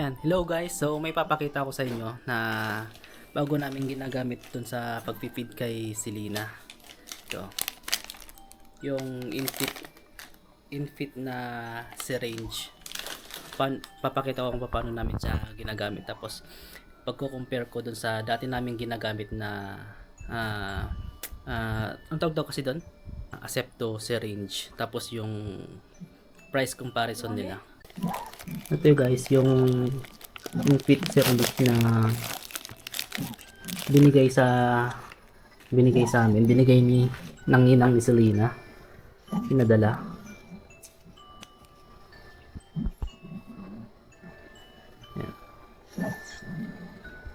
Ayan, hello guys. So may papakita ko sa inyo na bago namin ginagamit dun sa pagpipid kay Selena. Ito. Yung infit infit na syringe. Pan, papakita ko kung paano namin siya ginagamit. Tapos pagko-compare ko dun sa dati namin ginagamit na ah ah, ang tawag daw kasi doon? Asepto syringe. Tapos yung price comparison nila. Ito guys, yung yung fit syringe na binigay sa binigay sa amin, binigay ni ng inang ni Selena. Pinadala. Yan.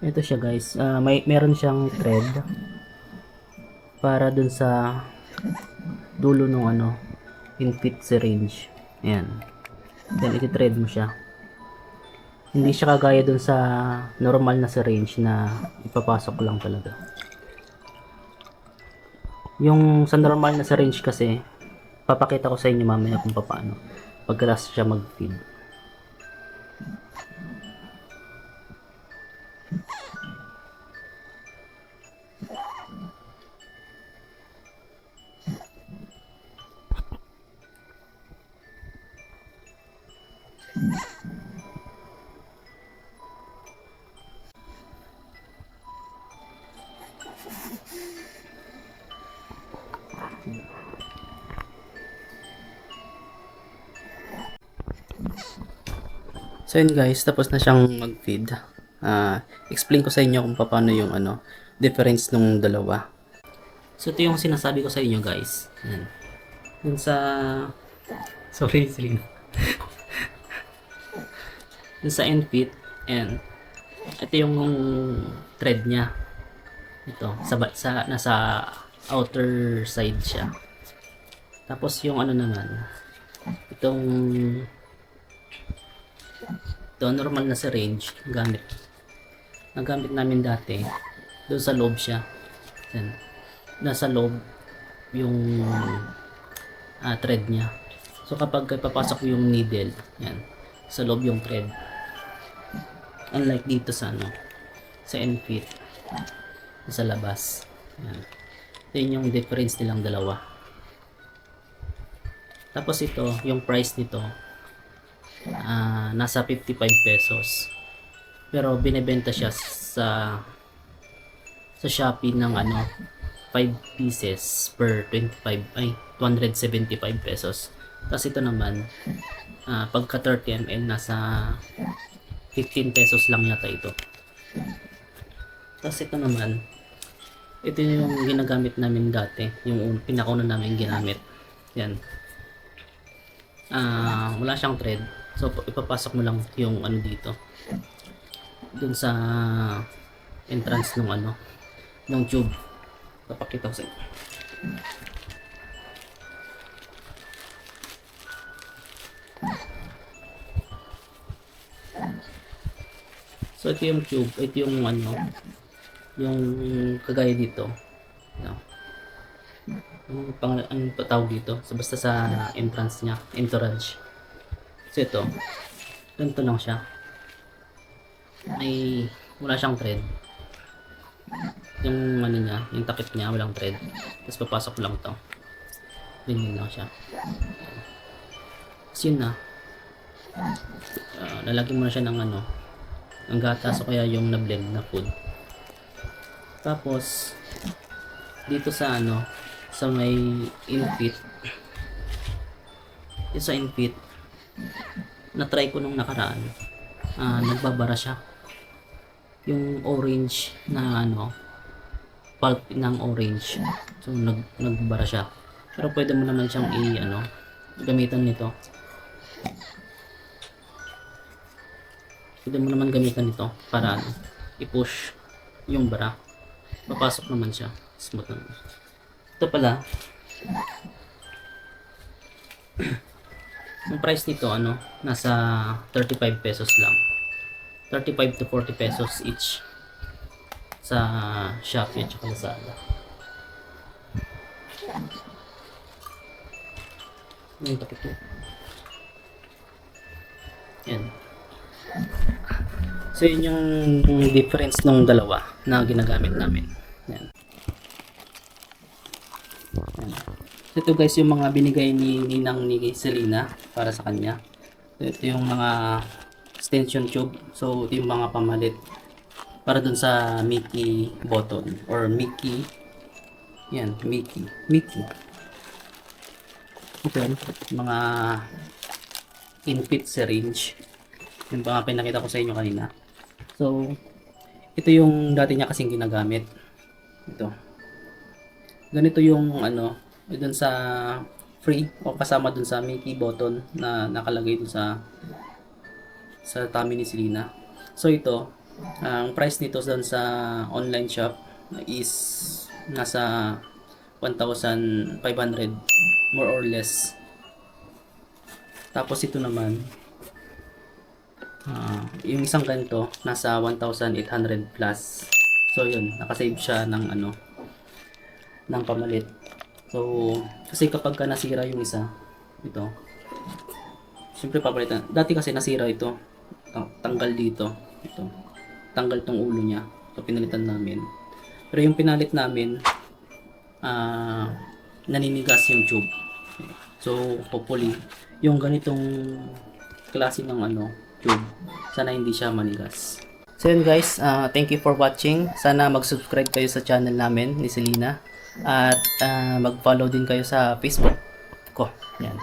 Ito siya guys, Ah, may meron siyang thread para dun sa dulo ng ano, infit syringe. Ayan. Then, iti-thread mo siya. Hindi siya kagaya dun sa normal na syringe na ipapasok lang talaga. Yung sa normal na syringe kasi, papakita ko sa inyo mamaya kung paano. Pagkalas siya mag-feed. So yun guys, tapos na siyang mag-feed. Ah, explain ko sa inyo kung paano yung ano, difference nung dalawa. So ito yung sinasabi ko sa inyo guys. Yan. Sa Sorry, Celine. Dun sa end fit and ito yung thread niya. Ito, sa, sa nasa outer side siya. Tapos yung ano naman, itong ito, normal na syringe gamit. Nagamit namin dati. Doon sa loob siya. Yan. Nasa loob yung ah, thread niya. So kapag papasok yung needle, yan. Sa loob yung thread. Unlike dito sa ano, sa end-fit. Sa labas. Yan. Ito yung difference nilang dalawa. Tapos ito, yung price nito, ah, nasa 55 pesos. Pero binebenta siya sa sa Shopee ng ano 5 pieces per 25 ay 275 pesos. Tapos ito naman ah, pagka 30 ml nasa 15 pesos lang yata ito. Tapos ito naman ito yung ginagamit namin dati, yung pinakauna namin ginamit. Yan. Ah, wala siyang thread. So ipapasok mo lang yung ano dito. Dun sa entrance ng ano ng tube. Papakita ko sa inyo. So ito yung tube, ito yung ano yung kagaya dito. No. Yung pang ang tawag dito, so basta sa entrance niya, entourage. So ito, ganito lang siya. May wala siyang thread. Yung ano niya, yung takip niya, walang thread. Tapos papasok lang to. Ganyan lang siya. Tapos yun na. Ah, lalagyan mo na siya ng ano, ng gatas o kaya yung na-blend na food. Tapos, dito sa ano, sa may infit, yung sa infit, na-try ko nung nakaraan, ah, nagbabara siya. Yung orange na ano, pulp ng orange. So, nag, nagbara siya. Pero pwede mo naman siyang i, ano, gamitan nito. Pwede mo naman gamitan nito para ano, i-push yung bara. Papasok naman siya. Smooth naman. Ito pala, yung price nito ano, nasa 35 pesos lang. 35 to 40 pesos each sa Shopee at saka Lazada. Yung takip to. Yan. So yun yung difference ng dalawa na ginagamit namin. Yan. Yan. So, ito guys yung mga binigay ni Ninang ni Selena para sa kanya. So, ito yung mga extension tube. So ito yung mga pamalit para dun sa Mickey button or Mickey yan, Mickey. Mickey. Okay. Mga infit syringe. Yung mga pinakita ko sa inyo kanina. So, ito yung dati niya kasing ginagamit. Ito. Ganito yung ano, dun sa free o kasama dun sa Mickey button na nakalagay dun sa sa tummy ni Selena. So ito, ang price nito dun sa online shop is nasa 1,500 more or less. Tapos ito naman, ah, yung isang ganito, nasa 1,800 plus. So yun, nakasave siya ng ano, ng pamalit. So, kasi kapag ka nasira yung isa, ito, siyempre papalitan. Dati kasi nasira ito, Ta- tanggal dito, ito, tanggal tong ulo niya. So, pinalitan namin. Pero yung pinalit namin, ah, naninigas yung tube. So, hopefully, yung ganitong klase ng ano, tube, sana hindi siya manigas. So yun guys, ah, thank you for watching. Sana mag-subscribe kayo sa channel namin ni Selena. At ah, mag-follow din kayo sa Facebook ko. Yan.